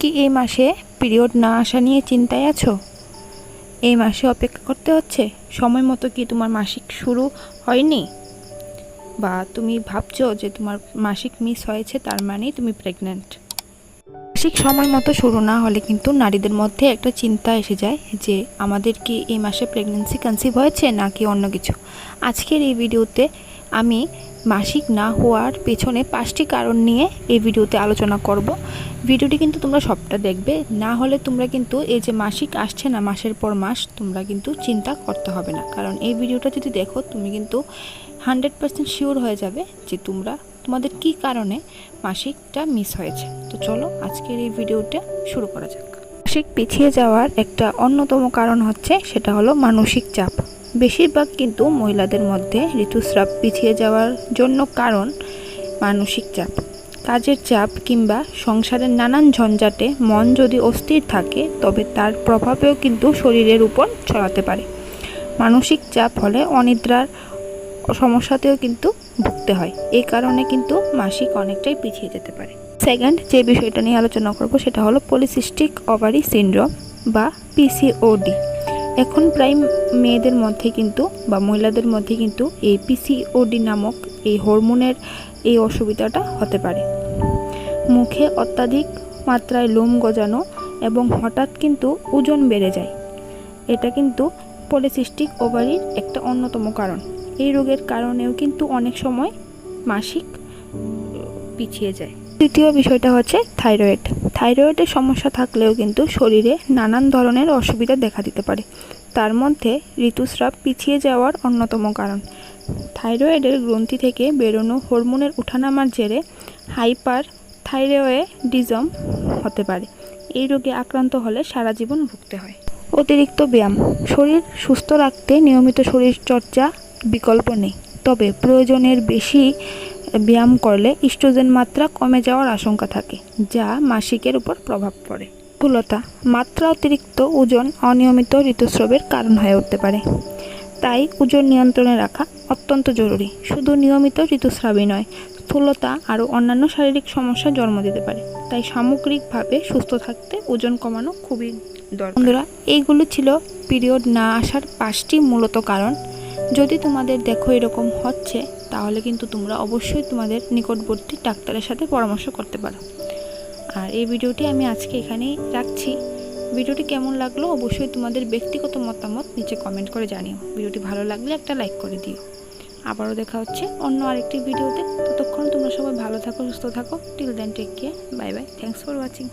কি এই মাসে পিরিয়ড না আসা নিয়ে চিন্তায় আছো? এই মাসে অপেক্ষা করতে হচ্ছে? সময় মতো কি তোমার মাসিক শুরু হয়নি? বা তুমি ভাবছ যে তোমার মাসিক মিস হয়েছে, তার মানেই তুমি প্রেগন্যান্ট মাসিক সময় মতো শুরু না হলে কিন্তু নারীদের মধ্যে একটা চিন্তা এসে যায় যে আমাদের কি এই মাসে প্রেগন্যান্সি কনসিভ হয়েছে নাকি অন্য কিছু? আজকের এই ভিডিওতে আমি মাসিক না হওয়ার পেছনে পাঁচটি কারণ নিয়ে এই ভিডিওতে আলোচনা করব। ভিডিওটি কিন্তু তোমরা সবটা দেখবে, না হলে তোমরা কিন্তু এই যে মাসিক আসছে না মাসের পর মাস, তোমরা কিন্তু চিন্তা করতে হবে না। কারণ এই ভিডিওটা যদি দেখো, তুমি কিন্তু হান্ড্রেড পার্সেন্ট শিওর হয়ে যাবে যে তোমরা তোমাদের কি কারণে মাসিকটা মিস হয়েছে? তো চলো আজকের এই ভিডিওটা শুরু করা যাক। মাসিক পিছিয়ে যাওয়ার একটা অন্যতম কারণ হচ্ছে সেটা হলো মানসিক চাপ। বেশিরভাগ কিন্তু মহিলাদের মধ্যে ঋতুস্রাব পিছিয়ে যাওয়ার জন্য কারণ মানসিক চাপ। কাজের চাপ কিংবা সংসারের নানান ঝঞ্ঝাটে মন যদি অস্থির থাকে, তবে তার প্রভাবেও কিন্তু শরীরের উপর ছড়াতে পারে। মানসিক চাপ হলে অনিদ্রার সমস্যাতেও কিন্তু ভুগতে হয়। এই কারণে কিন্তু মাসিক অনেকটাই পিছিয়ে যেতে পারে। সেকেন্ড যে বিষয়টা নিয়ে আলোচনা করব সেটা হলো পলিসিস্টিক ওভারি সিনড্রোম বা পিসিওডি এখন প্রায় মেয়েদের মধ্যে কিন্তু বা মহিলাদের মধ্যে কিন্তু এই পিসিওডি নামক এই হরমোনের এই অসুবিধাটা হতে পারে। মুখে অত্যাধিক মাত্রায় লোম গজানো এবং হঠাৎ কিন্তু ওজন বেড়ে যায়। এটা কিন্তু পলিসিস্টিক ওভারির একটা অন্যতম কারণ। এই রোগের কারণেও কিন্তু অনেক সময় মাসিক পিছিয়ে যায়। তৃতীয় বিষয়টা হচ্ছে থাইরয়েড। থাইরয়েডের সমস্যা থাকলেও কিন্তু শরীরে নানান ধরনের অসুবিধা দেখা দিতে পারে। তার মধ্যে ঋতুস্রাব পিছিয়ে যাওয়ার অন্যতম কারণ। থাইরয়েডের গ্রন্থি থেকে বেরোনো হরমোনের উঠানামার জেরে হাইপার থাইরয়েডিজম হতে পারে। এই রোগে আক্রান্ত হলে সারা জীবন ভুগতে হয়। অতিরিক্ত ব্যায়াম। শরীর সুস্থ রাখতে নিয়মিত শরীরচর্চা বিকল্প নেই। তবে প্রয়োজনের বেশি ব্যায়াম করলে ইস্ট্রোজেন মাত্রা কমে যাওয়ার আশঙ্কা থাকে, যা মাসিকের উপর প্রভাব পড়ে। স্থূলতা মাত্রা অতিরিক্ত ওজন অনিয়মিত ঋতুস্রাবের কারণ হয়ে উঠতে পারে। তাই ওজন নিয়ন্ত্রণে রাখা অত্যন্ত জরুরি। শুধু নিয়মিত ঋতুস্রাবই নয়, স্থূলতা আরও অন্যান্য শারীরিক সমস্যা জন্ম দিতে পারে। তাই সামগ্রিকভাবে সুস্থ থাকতে ওজন কমানো খুবই দরকার। বন্ধুরা, এইগুলো ছিল পিরিয়ড না আসার পাঁচটি মূলত কারণ। যদি তোমাদের দেখো এরকম হচ্ছে, তাহলে কিন্তু তোমরা অবশ্যই তোমাদের নিকটবর্তী ডাক্তারের সাথে পরামর্শ করতে পারো। আর এই ভিডিওটি আমি আজকে এখানেই রাখছি। ভিডিওটি কেমন লাগল অবশ্যই তোমাদের ব্যক্তিগত মতামত নিচে কমেন্ট করে জানিও। ভিডিওটি ভালো লাগলে একটা লাইক করে দিও। আবারও দেখা হচ্ছে অন্য আরেকটি ভিডিওতে। ততক্ষণ তোমরা সবাই ভালো থাকো, সুস্থ থাকো। Till then take care bye bye thanks for watching